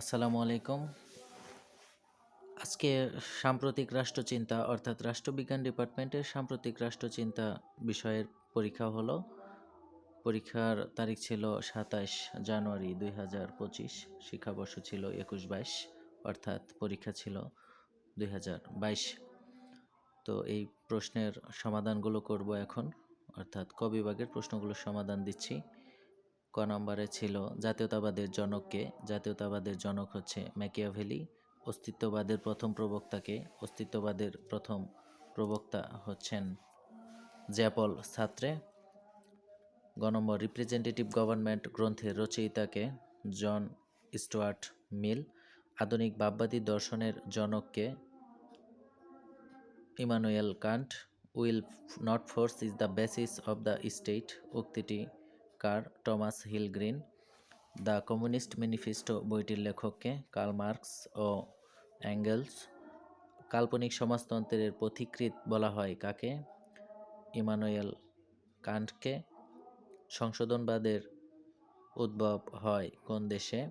আসসালামু আলাইকুম। আজকে সাম্প্রতিক রাষ্ট্রচিন্তা, অর্থাৎ রাষ্ট্রবিজ্ঞান ডিপার্টমেন্টের সাম্প্রতিক রাষ্ট্রচিন্তা বিষয়ের পরীক্ষা হলো। পরীক্ষার তারিখ ছিল সাতাশ জানুয়ারি দুই হাজার পঁচিশ, শিক্ষাবর্ষ ছিল একুশ বাইশ, অর্থাৎ পরীক্ষা ছিল দুই হাজার বাইশ। তো এই প্রশ্নের সমাধানগুলো করব এখন, অর্থাৎ ক বিভাগের প্রশ্নগুলোর সমাধান দিচ্ছি। ক নম্বরে ছিল জাতীয়তাবাদের জনককে জাতীয়তাবাদের জনক হচ্ছে ম্যাকিয়াভেলি। অস্তিত্ববাদের প্রথম প্রবক্তাকে অস্তিত্ববাদের প্রথম প্রবক্তা হচ্ছেন জ্যাপল ছাত্রে গ নম্বর রিপ্রেজেন্টেটিভ গভর্নমেন্ট গ্রন্থের রচয়িতাকে জন স্টুয়ার্ট মিল। আধুনিক ভাববাদী দর্শনের জনককে Immanuel Kant. Will not force is the basis of the state উক্তিটি কার Thomas Hill Green the Communist Manifesto বইটির লেখককে কার্ল মার্কস ও অ্যাঙ্গেলস কাল্পনিক সমাজতন্ত্রের পথিকৃৎ বলা হয়। কাকে? ইমানুয়েল কান্টকে। সংশোধনবাদের উদ্ভব হয় কোন দেশে?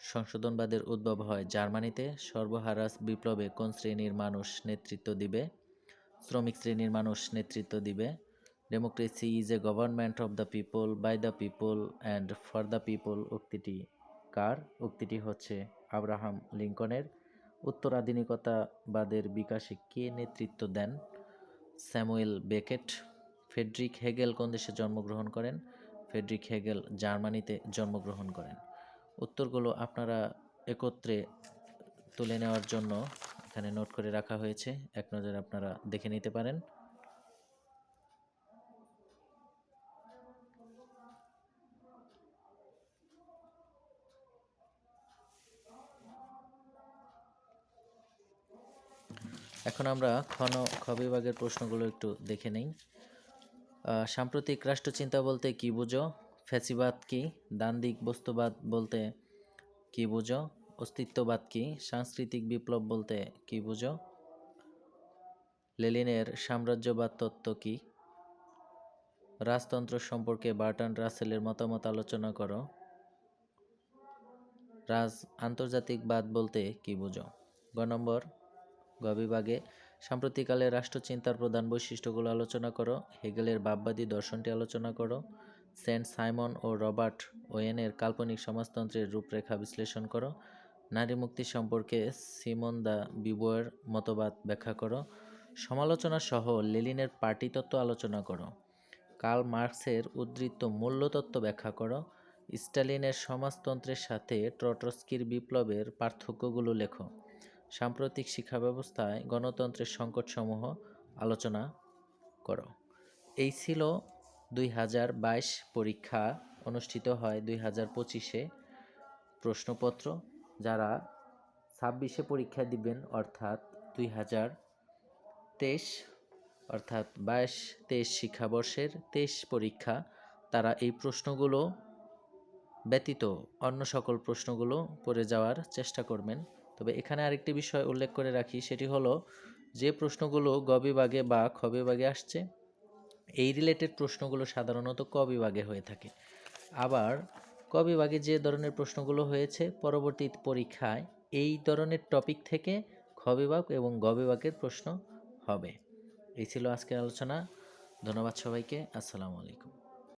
সংশোধনবাদের উদ্ভব হয় জার্মানিতে। সর্বহারাস বিপ্লবে কোন শ্রেণির মানুষ নেতৃত্ব দিবে? শ্রমিক শ্রেণির মানুষ নেতৃত্ব দিবে? Democracy is a government of the people by the people and for the people উক্তিটি কার? উক্তিটি হচ্ছে আব্রাহাম লিঙ্কনের। উত্তরাধুনিকতাবাদের বিকাশে কে নেতৃত্ব দেন? Samuel Beckett. ফেডরিক হেগেল কোন দেশে জন্মগ্রহণ করেন? ফেডরিক হেগেল জার্মানিতে জন্মগ্রহণ করেন। উত্তরগুলো আপনারা একত্রে তুলে নেওয়ার জন্য এখানে নোট করে রাখা হয়েছে। এক নজরে আপনারা দেখে নিতে পারেন। এখন আমরা খন খ বিভাগের প্রশ্নগুলো একটু দেখে নেই। সাম্প্রতিক রাষ্ট্রচিন্তা বলতে কি বুঝো? ফ্যাসিবাদ কি? দান্দিক বস্তুবাদ বলতে কি বুঝো? অস্তিত্ববাদ কি? সাংস্কৃতিক বিপ্লব বলতে কি বুঝো? লেলিনের সাম্রাজ্যবাদ তত্ত্ব কি? রাজতন্ত্র সম্পর্কে বার্টন রাসেলের মতামত আলোচনা করো। রাজ আন্তর্জাতিকবাদ বলতে কি বুঝো? গ নম্বর বিভাগে সাম্প্রতিককালে রাষ্ট্রচিন্তার প্রধান বৈশিষ্ট্যগুলো আলোচনা করো। হেগেলের ভাববাদী দর্শনটি আলোচনা করো। সেন্ট সাইমন ও রবার্ট ওয়েনের কাল্পনিক সমাজতন্ত্রের রূপরেখা বিশ্লেষণ করো। নারী মুক্তি সম্পর্কে সিমন দা বিবোয়ের মতবাদ ব্যাখ্যা করো। সমালোচনা সহ লেলিনের পার্টি তত্ত্ব আলোচনা করো। কার্ল মার্কসের উদ্ধৃত মূল্যতত্ত্ব ব্যাখ্যা করো। স্টালিনের সমাজতন্ত্রের সাথে ট্রটস্কির বিপ্লবের পার্থক্যগুলো লেখো। সাম্প্রতিক শিক্ষা ব্যবস্থায় গণতন্ত্রের সংকটসমূহ আলোচনা করো। এই ছিল দুই হাজার বাইশ পরীক্ষা অনুষ্ঠিত হয় দুই হাজার পঁচিশে প্রশ্নপত্র। যারা ছাব্বিশে পরীক্ষা দিবেন, অর্থাৎ দুই হাজার তেইশ, অর্থাৎ বাইশ তেইশ শিক্ষাবর্ষের তেইশ পরীক্ষা, তারা এই প্রশ্নগুলো ব্যতীত অন্য সকল প্রশ্নগুলো পড়ে যাওয়ার চেষ্টা করবেন। তবে এখানে আরেকটি বিষয় উল্লেখ করে রাখি, সেটি হলো যে প্রশ্নগুলো গ বিভাগে বা খ বিভাগে আসছে, এই রিলেটেড প্রশ্নগুলো সাধারণত ক বিভাগে হয়ে থাকে। আবার ক বিভাগে যে ধরনের প্রশ্নগুলো হয়েছে, পরবর্তী পরীক্ষায় এই ধরনের টপিক থেকে খ বিভাগ এবং গ বিভাগের প্রশ্ন হবে। এই ছিল আজকের আলোচনা। ধন্যবাদ সবাইকে। আসসালামু আলাইকুম।